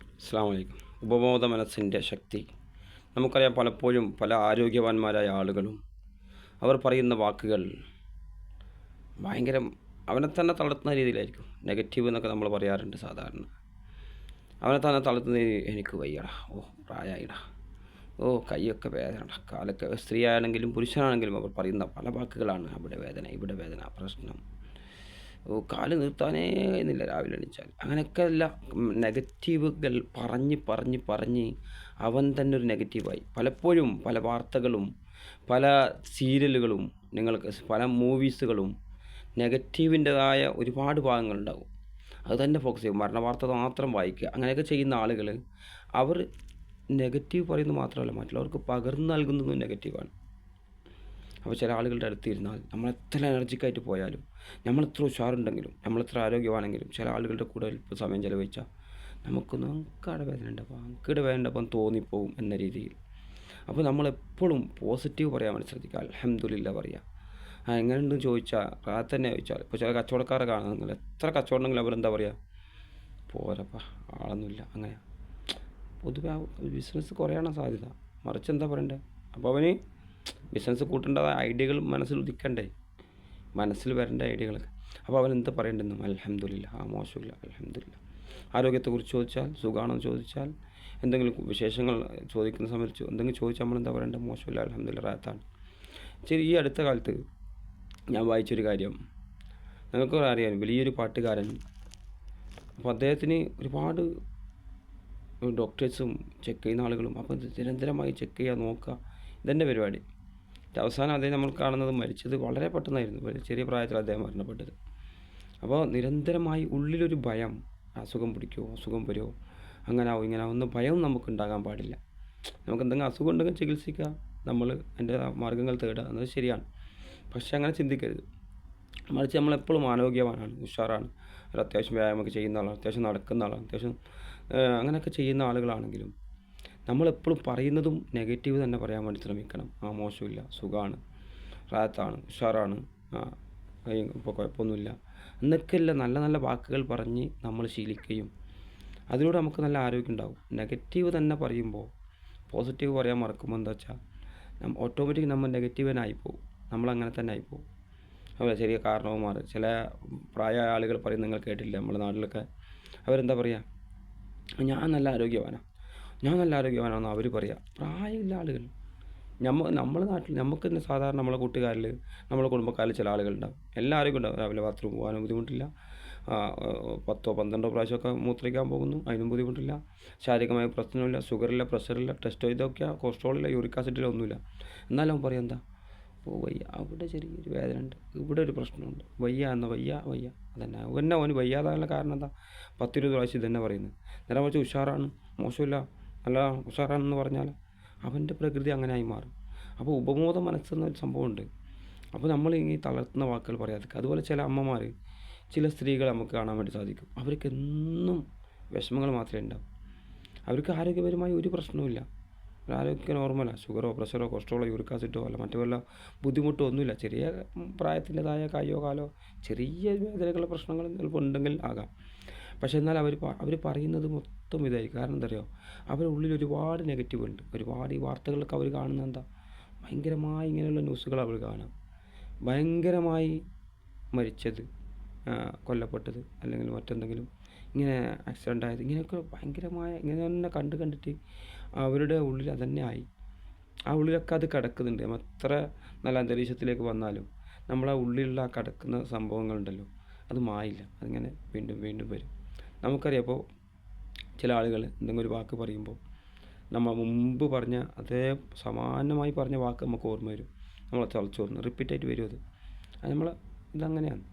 അസ്സാം ഉപബോധ മനസ്സിന്റെ ശക്തി. നമുക്കറിയാം പലപ്പോഴും പല ആരോഗ്യവാന്മാരായ ആളുകളും അവർ പറയുന്ന വാക്കുകൾ ഭയങ്കര അവനെ തന്നെ തളർത്തുന്ന രീതിയിലായിരിക്കും. നെഗറ്റീവ് എന്നൊക്കെ നമ്മൾ പറയാറുണ്ട് സാധാരണ. അവനെ തന്നെ തളർത്തുന്ന എനിക്ക് വയ്യടാ. ഓ പ്രായടാ ഓ കൈയൊക്കെ വേദന കാലൊക്കെ സ്ത്രീ ആണെങ്കിലും പുരുഷനാണെങ്കിലും അവർ പറയുന്ന പല വാക്കുകളാണ് അവിടെ വേദന ഇവിടെ വേദന പ്രശ്നം. കാൽ നിർത്താനേ എന്നില്ല രാവിലെ എണീച്ചാൽ അങ്ങനെയൊക്കെ നെഗറ്റീവുകൾ പറഞ്ഞ് പറഞ്ഞ് പറഞ്ഞ് അവൻ തന്നെ ഒരു നെഗറ്റീവായി. പലപ്പോഴും പല വാർത്തകളും പല സീരിയലുകളും നിങ്ങൾക്ക് പല മൂവീസുകളും നെഗറ്റീവിന്റെതായ ഒരുപാട് ഭാഗങ്ങളുണ്ടാകും. അത് തന്നെ ഫോക്കസ് ചെയ്യും. മരണ വാർത്ത മാത്രം വായിക്കുക. അങ്ങനെയൊക്കെ ചെയ്യുന്ന ആളുകൾ അവർ നെഗറ്റീവ് പറയുന്നത് മാത്രമല്ല മറ്റുള്ളവർക്ക് പകർന്നു നൽകുന്നതും നെഗറ്റീവാണ്. അപ്പോൾ ചില ആളുകളുടെ അടുത്തിരുന്നാൽ നമ്മൾ എത്ര എനർജിക്കായിട്ട് പോയാലും നമ്മൾ എത്ര ഉഷാറുണ്ടെങ്കിലും നമ്മൾ എത്ര ആരോഗ്യമാണെങ്കിലും ചില ആളുകളുടെ കൂടെ അല്പം സമയം ചിലവഴിച്ചാൽ നമുക്കൊന്ന് നമുക്കവിടെ വേദന ഉണ്ടാവും നമുക്കിടെ വേദന ഉണ്ടാവും തോന്നിപ്പോവും എന്ന രീതിയിൽ. അപ്പോൾ നമ്മളെപ്പോഴും പോസിറ്റീവ് പറയാൻ വേണ്ടി ശ്രദ്ധിക്കുക. അലഹമ്മദില്ല പറയുക ആ എങ്ങനെയുണ്ടെന്ന് ചോദിച്ചാൽ റാത്ത് തന്നെ ചോദിച്ചാൽ ഇപ്പോൾ ചില കച്ചവടക്കാരെ നിങ്ങൾ എത്ര കച്ചവടം ഉണ്ടെങ്കിലും അവരെന്താ പറയുക പോരപ്പാ ആളൊന്നുമില്ല അങ്ങനെ പൊതുവെ ബിസിനസ് കുറയാനാണ് സാധ്യത. മറിച്ച് എന്താ പറയണ്ടേ? അപ്പോൾ അവന് ബിസിനസ് കൂട്ടേണ്ട ഐഡിയകൾ മനസ്സിൽ ഉദിക്കണ്ടേ? മനസ്സിൽ വരേണ്ട ഐഡിയകളൊക്കെ. അപ്പോൾ അവൻ എന്താ പറയേണ്ടെന്നും? അലഹമ്മദില്ല ആ മോശമില്ല അലഹമ്മദില്ല ആരോഗ്യത്തെക്കുറിച്ച് ചോദിച്ചാൽ സുഖമാണെന്ന് ചോദിച്ചാൽ എന്തെങ്കിലും വിശേഷങ്ങൾ ചോദിക്കുന്ന സമയത്ത് എന്തെങ്കിലും ചോദിച്ചാൽ നമ്മൾ എന്താ പറയേണ്ടത് മോശമില്ല അലഹമ്മദില്ല റാത്താണ് ശരി ഈ അടുത്ത കാലത്ത് ഞാൻ വായിച്ചൊരു കാര്യം. നിങ്ങൾക്ക് അറിയാം വലിയൊരു പാട്ടുകാരൻ. അപ്പോൾ അദ്ദേഹത്തിന് ഒരുപാട് ഡോക്ടേഴ്സും ചെക്ക് ചെയ്യുന്ന ആളുകളും അപ്പോൾ നിരന്തരമായി ചെക്ക് ചെയ്യുക നോക്കുക. ഇതന്നെ പരിപാടി. അവസാനം അദ്ദേഹം നമ്മൾ കാണുന്നത് മരിച്ചത് വളരെ പെട്ടെന്നായിരുന്നു. ചെറിയ പ്രായത്തിൽ അദ്ദേഹം മരണപ്പെട്ടത്. അപ്പോൾ നിരന്തരമായി ഉള്ളിലൊരു ഭയം അസുഖം പിടിക്കുമോ അസുഖം വരുമോ അങ്ങനെ ആവും ഇങ്ങനെ എന്ന ഭയം നമുക്ക് ഉണ്ടാകാൻ പാടില്ല. നമുക്ക് എന്തെങ്കിലും അസുഖം ഉണ്ടെങ്കിൽ ചികിത്സിക്കുക. നമ്മൾ അതിന്റെ മാർഗങ്ങൾ തേടുക. എന്നത് ശരിയാണ്. പക്ഷേ അങ്ങനെ ചിന്തിക്കരുത്. മറിച്ച് നമ്മളെപ്പോഴും ആരോഗ്യവാനാണ് ഉഷാറാണ്. ഒരു അത്യാവശ്യം വ്യായാമമൊക്കെ ചെയ്യുന്ന ആളാണ് അത്യാവശ്യം നടക്കുന്ന ആളാണ് അത്യാവശ്യം അങ്ങനെയൊക്കെ ചെയ്യുന്ന ആളുകളാണെങ്കിലും നമ്മളെപ്പോഴും പറയുന്നതും നെഗറ്റീവ് തന്നെ പറയാൻ വേണ്ടി ശ്രമിക്കണം. ആ മോശമില്ല. സുഖമാണ് റാത്താണ്. ഉഷാറാണ്. ഇപ്പോൾ കുഴപ്പമൊന്നുമില്ല. എന്നൊക്കെയല്ല നല്ല നല്ല വാക്കുകൾ പറഞ്ഞ് നമ്മൾ ശീലിക്കുകയും അതിലൂടെ നമുക്ക് നല്ല ആരോഗ്യം ഉണ്ടാകും നെഗറ്റീവ് തന്നെ പറയുമ്പോൾ പോസിറ്റീവ് പറയാൻ മറക്കുമ്പോൾ എന്താ വെച്ചാൽ നമ്മൾ ഓട്ടോമാറ്റിക് നമ്മൾ നെഗറ്റീവനായി പോകും നമ്മളങ്ങനെ തന്നെ ആയിപ്പോവും. അതുപോലെ ചെറിയ കാരണവന്മാർ. ചില പ്രായമായ ആളുകൾ പറയും നിങ്ങൾ കേട്ടില്ല നമ്മുടെ നാട്ടിലൊക്കെ. അവരെന്താ പറയുക ഞാൻ നല്ല ആരോഗ്യവാനാണ് ഞാൻ നല്ല ആരോഗ്യവാനാണെന്ന് അവർ പറയുക പ്രായമില്ല ആളുകൾ. നമ്മ നമ്മുടെ നാട്ടിൽ നമുക്ക് തന്നെ സാധാരണ നമ്മളെ കൂട്ടുകാരിൽ നമ്മളെ കുടുംബക്കാരിൽ ചില ആളുകളുണ്ടാവും ആരോഗ്യം ഉണ്ടാവും. രാവിലെ ബാത്റൂം പോകാനും ബുദ്ധിമുട്ടില്ല. പത്തോ പന്ത്രണ്ടോ പ്രാവശ്യമൊക്കെ മൂത്രിക്കാൻ പോകുന്നു. അതിനും ബുദ്ധിമുട്ടില്ല. ശാരീരികമായ പ്രശ്നമില്ല ഷുഗറില്ല പ്രഷറില്ല ടെസ്റ്റ് ഇതൊക്കെ കൊളസ്ട്രോളില്ല യൂറിക് ആസിഡില്ല ഒന്നുമില്ല. എന്നാലും അവൻ പറയും എന്താ? ഓ വയ്യ. അവിടെ ചെറിയൊരു വേദന ഉണ്ട്. ഇവിടെ ഒരു പ്രശ്നമുണ്ട്. വയ്യ എന്ന വയ്യ വയ്യ. അതന്നെ. അവന്നെ അവന് വയ്യാതാകാനുള്ള കാരണം എന്താ? പത്തിരുപത് പ്രാവശ്യം ഇതന്നെ പറയുന്നത്. നേരെ കുറച്ച് ഉഷാറാണ്. മോശമില്ല. നല്ല ഉഷാറാണെന്ന് പറഞ്ഞാൽ അവന്റെ പ്രകൃതി അങ്ങനെ ആയി മാറും. അപ്പോൾ ഉപബോധ മനസ്സെന്നൊരു സംഭവമുണ്ട്. അപ്പോൾ നമ്മൾ ഈ തളർത്തുന്ന വാക്കുകൾ പറയാതിരിക്കുക അതുപോലെ ചില അമ്മമാർ ചില സ്ത്രീകൾ നമുക്ക് കാണാൻ വേണ്ടി സാധിക്കും. അവർക്ക് എന്നും വിഷമങ്ങൾ മാത്രമേ ഉണ്ടാവും. അവർക്ക് ആരോഗ്യപരമായി ഒരു പ്രശ്നവുമില്ല ആരോഗ്യം നോർമലാണ് ഷുഗറോ പ്രഷറോ കൊളസ്ട്രോളോ യൂറിക് ആസിഡോ അല്ല മറ്റു വല്ല ബുദ്ധിമുട്ടോ ഒന്നുമില്ല. ചെറിയ പ്രായത്തിന്റെതായ കയ്യോ കാലോ ചെറിയ വേദനകളുടെ പ്രശ്നങ്ങൾ ചിലപ്പോൾ ഉണ്ടെങ്കിൽ ആകാം. പക്ഷേ എന്നാൽ അവർ അവർ പറയുന്നത് മൊത്തം ഇതായിരിക്കും കാരണം എന്താ അറിയോ അവരുടെ ഉള്ളിൽ ഒരുപാട് നെഗറ്റീവ് ഉണ്ട്. ഒരുപാട് ഈ വാർത്തകളൊക്കെ അവർ കാണുന്നത് എന്താ? ഭയങ്കരമായി ഇങ്ങനെയുള്ള ന്യൂസുകൾ അവർ കാണാം ഭയങ്കരമായി മരിച്ചത് കൊല്ലപ്പെട്ടത് അല്ലെങ്കിൽ മറ്റെന്തെങ്കിലും ഇങ്ങനെ ആക്സിഡന്റ് ആയത് ഇങ്ങനെയൊക്കെ ഭയങ്കരമായ ഇങ്ങനെ തന്നെ കണ്ട് കണ്ടിട്ട് അവരുടെ ഉള്ളിൽ അതന്നെ ആയി. ആ ഉള്ളിലൊക്കെ അത് കിടക്കുന്നുണ്ട്. എത്ര നല്ല അന്തരീക്ഷത്തിലേക്ക് വന്നാലും നമ്മളെ ഉള്ളിലുള്ള ആ കിടക്കുന്ന സംഭവങ്ങളുണ്ടല്ലോ അത് മായില്ല. അതിങ്ങനെ വീണ്ടും വീണ്ടും വരും. നമുക്കറിയാം അപ്പോൾ ചില ആളുകൾ എന്തെങ്കിലും ഒരു വാക്ക് പറയുമ്പോൾ നമ്മൾ മുമ്പ് പറഞ്ഞ അതേ സമാനമായി പറഞ്ഞ വാക്ക് നമുക്ക് ഓർമ്മ വരും. നമ്മളെ തളച്ചോർന്ന് റിപ്പീറ്റായിട്ട് വരും അത്. അത് നമ്മൾ ഇതങ്ങനെയാണ്.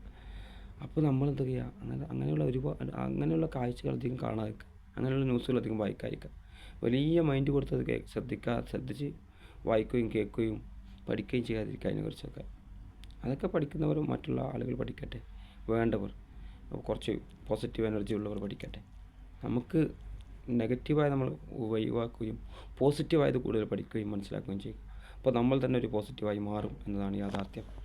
അപ്പോൾ നമ്മൾ എന്ത് ചെയ്യുക? അങ്ങനെ അങ്ങനെയുള്ള ഒരുപാട് അങ്ങനെയുള്ള കാഴ്ചകൾ അധികം കാണാതിരിക്കുക. അങ്ങനെയുള്ള ന്യൂസുകൾ അധികം വായിക്കാതിരിക്കുക. വലിയ മൈൻഡ് കൊടുത്തത് കേ ശ്രദ്ധിക്കുക ശ്രദ്ധിച്ച് വായിക്കുകയും കേൾക്കുകയും പഠിക്കുകയും ചെയ്യാതിരിക്കുക അതിനെക്കുറിച്ചൊക്കെ. അതൊക്കെ പഠിക്കുന്നവർ മറ്റുള്ള ആളുകൾ പഠിക്കട്ടെ. വേണ്ടവർ. കുറച്ച് പോസിറ്റീവ് എനർജി ഉള്ളവർ പഠിക്കട്ടെ. നമുക്ക് നെഗറ്റീവായി നമ്മൾ ഒഴിവാക്കുകയും പോസിറ്റീവായത് കൂടുതൽ പഠിക്കുകയും മനസ്സിലാക്കുകയും ചെയ്യും. അപ്പോൾ നമ്മൾ തന്നെ ഒരു പോസിറ്റീവായി മാറും എന്നതാണ് യാഥാർത്ഥ്യം.